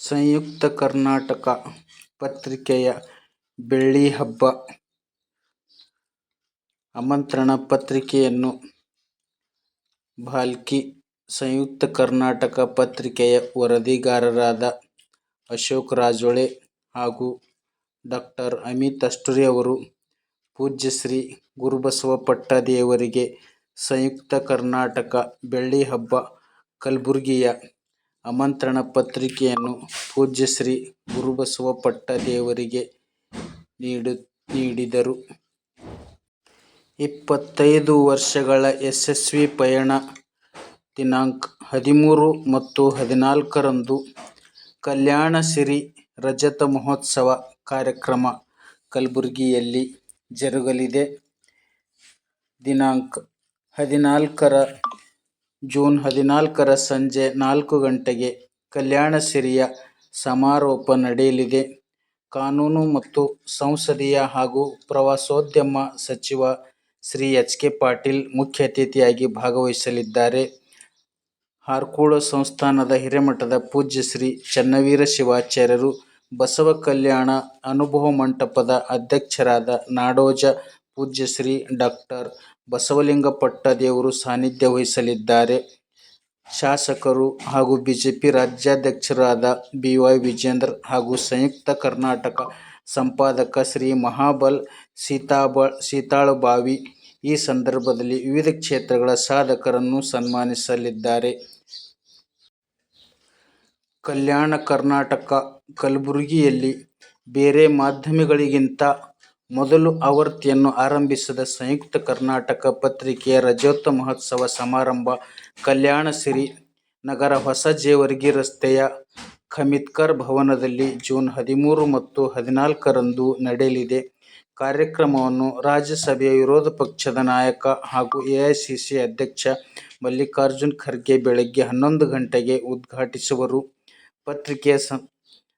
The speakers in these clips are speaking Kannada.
ಸಂಯುಕ್ತ ಕರ್ನಾಟಕ ಪತ್ರಿಕೆಯ ಬೆಳ್ಳಿಹಬ್ಬ ಆಮಂತ್ರಣ ಪತ್ರಿಕೆಯನ್ನು ಭಾಲ್ಕಿ ಸಂಯುಕ್ತ ಕರ್ನಾಟಕ ಪತ್ರಿಕೆಯ ವರದಿಗಾರರಾದ ಅಶೋಕ್ ರಾಜೋಳೆ ಹಾಗೂ ಡಾಕ್ಟರ್ ಅಮಿತ್ ಅಷ್ಟೂರಿ ಅವರು ಪೂಜ್ಯ ಶ್ರೀ ಗುರುಬಸವ ಪಟ್ಟದೇವರಿಗೆ ಸಂಯುಕ್ತ ಕರ್ನಾಟಕ ಬೆಳ್ಳಿಹಬ್ಬ ಕಲಬುರ್ಗಿಯ ಆಮಂತ್ರಣ ಪತ್ರಿಕೆಯನ್ನು ಪೂಜ್ಯ ಶ್ರೀ ಗುರುಬಸವ ಪಟ್ಟದೇವರಿಗೆ ನೀಡಿದರು. ಇಪ್ಪತ್ತೈದು ವರ್ಷಗಳ ಯಶಸ್ವಿ ಪಯಣ ದಿನಾಂಕ ಹದಿಮೂರು ಮತ್ತು ಹದಿನಾಲ್ಕರಂದು ಕಲ್ಯಾಣಸಿರಿ ರಜತ ಮಹೋತ್ಸವ ಕಾರ್ಯಕ್ರಮ ಕಲಬುರಗಿಯಲ್ಲಿ ಜರುಗಲಿದೆ. ದಿನಾಂಕ ಹದಿನಾಲ್ಕರ ಜೂನ್ ಹದಿನಾಲ್ಕರ ಸಂಜೆ ನಾಲ್ಕು ಗಂಟೆಗೆ ಕಲ್ಯಾಣ ಸಿರಿಯ ಸಮಾರೋಪ ನಡೆಯಲಿದೆ. ಕಾನೂನು ಮತ್ತು ಸಂಸದೀಯ ಹಾಗೂ ಪ್ರವಾಸೋದ್ಯಮ ಸಚಿವ ಶ್ರೀ ಎಚ್. ಕೆ. ಪಾಟೀಲ್ ಮುಖ್ಯ ಅತಿಥಿಯಾಗಿ ಭಾಗವಹಿಸಲಿದ್ದಾರೆ. ಹಾರ್ಕೂಳ ಸಂಸ್ಥಾನದ ಹಿರೇಮಠದ ಪೂಜ್ಯ ಶ್ರೀ ಚನ್ನವೀರ ಶಿವಾಚಾರ್ಯರು, ಬಸವ ಕಲ್ಯಾಣ ಅನುಭವ ಮಂಟಪದ ಅಧ್ಯಕ್ಷರಾದ ನಾಡೋಜ ಪೂಜ್ಯ ಶ್ರೀ ಡಾ. ಬಸವಲಿಂಗ ದೇವರು ಸಾನ್ನಿಧ್ಯ ವಹಿಸಲಿದ್ದಾರೆ. ಶಾಸಕರು ಹಾಗೂ ಬಿಜೆಪಿ ರಾಜ್ಯಾಧ್ಯಕ್ಷರಾದ ಬಿ. ವೈ. ವಿಜೇಂದ್ರ ಹಾಗೂ ಸಂಯುಕ್ತ ಕರ್ನಾಟಕ ಸಂಪಾದಕ ಶ್ರೀ ಮಹಾಬಲ್ ಮಹಾಬಲ ಸೀತಾಳಬಾವಿ ಈ ಸಂದರ್ಭದಲ್ಲಿ ವಿವಿಧ ಕ್ಷೇತ್ರಗಳ ಸಾಧಕರನ್ನು ಸನ್ಮಾನಿಸಲಿದ್ದಾರೆ. ಕಲ್ಯಾಣ ಕರ್ನಾಟಕ ಕಲಬುರಗಿಯಲ್ಲಿ ಬೇರೆ ಮಾಧ್ಯಮಗಳಿಗಿಂತ ಮೊದಲು ಆವೃತ್ತಿಯನ್ನು ಆರಂಭಿಸಿದ ಸಂಯುಕ್ತ ಕರ್ನಾಟಕ ಪತ್ರಿಕೆಯ ರಜೋತ್ತ ಮಹೋತ್ಸವ ಸಮಾರಂಭ ಕಲ್ಯಾಣಸಿರಿ ನಗರ ಹೊಸ ಜೇವರ್ಗಿ ರಸ್ತೆಯ ಖಮಿತ್ಕರ್ ಭವನದಲ್ಲಿ ಜೂನ್ ಹದಿಮೂರು ಮತ್ತು ಹದಿನಾಲ್ಕರಂದು ನಡೆಯಲಿದೆ. ಕಾರ್ಯಕ್ರಮವನ್ನು ರಾಜ್ಯಸಭೆಯ ವಿರೋಧ ಪಕ್ಷದ ನಾಯಕ ಹಾಗೂ ಎಐಸಿಸಿ ಅಧ್ಯಕ್ಷ ಮಲ್ಲಿಕಾರ್ಜುನ ಖರ್ಗೆ ಬೆಳಗ್ಗೆ ಹನ್ನೊಂದು ಗಂಟೆಗೆ ಉದ್ಘಾಟಿಸುವರು. ಪತ್ರಿಕೆಯ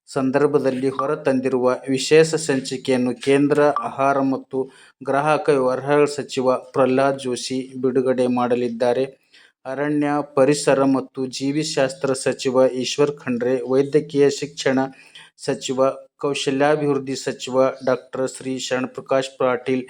ಸಂದರ್ಭದಲ್ಲಿ ಹೊರತಂದಿರುವ ವಿಶೇಷ ಸಂಚಿಕೆಯನ್ನು ಕೇಂದ್ರ ಆಹಾರ ಮತ್ತು ಗ್ರಾಹಕ ವ್ಯವಹಾರಗಳ ಸಚಿವ ಪ್ರಹ್ಲಾದ್ ಜೋಶಿ ಬಿಡುಗಡೆ ಮಾಡಲಿದ್ದಾರೆ. ಅರಣ್ಯ, ಪರಿಸರ ಮತ್ತು ಜೀವಿಶಾಸ್ತ್ರ ಸಚಿವ ಈಶ್ವರ್ ಖಂಡ್ರೆ, ವೈದ್ಯಕೀಯ ಶಿಕ್ಷಣ ಸಚಿವ, ಕೌಶಲ್ಯಾಭಿವೃದ್ಧಿ ಸಚಿವ ಡಾಕ್ಟರ್ ಶ್ರೀ ಶರಣಪ್ರಕಾಶ್ ಪಾಟೀಲ್,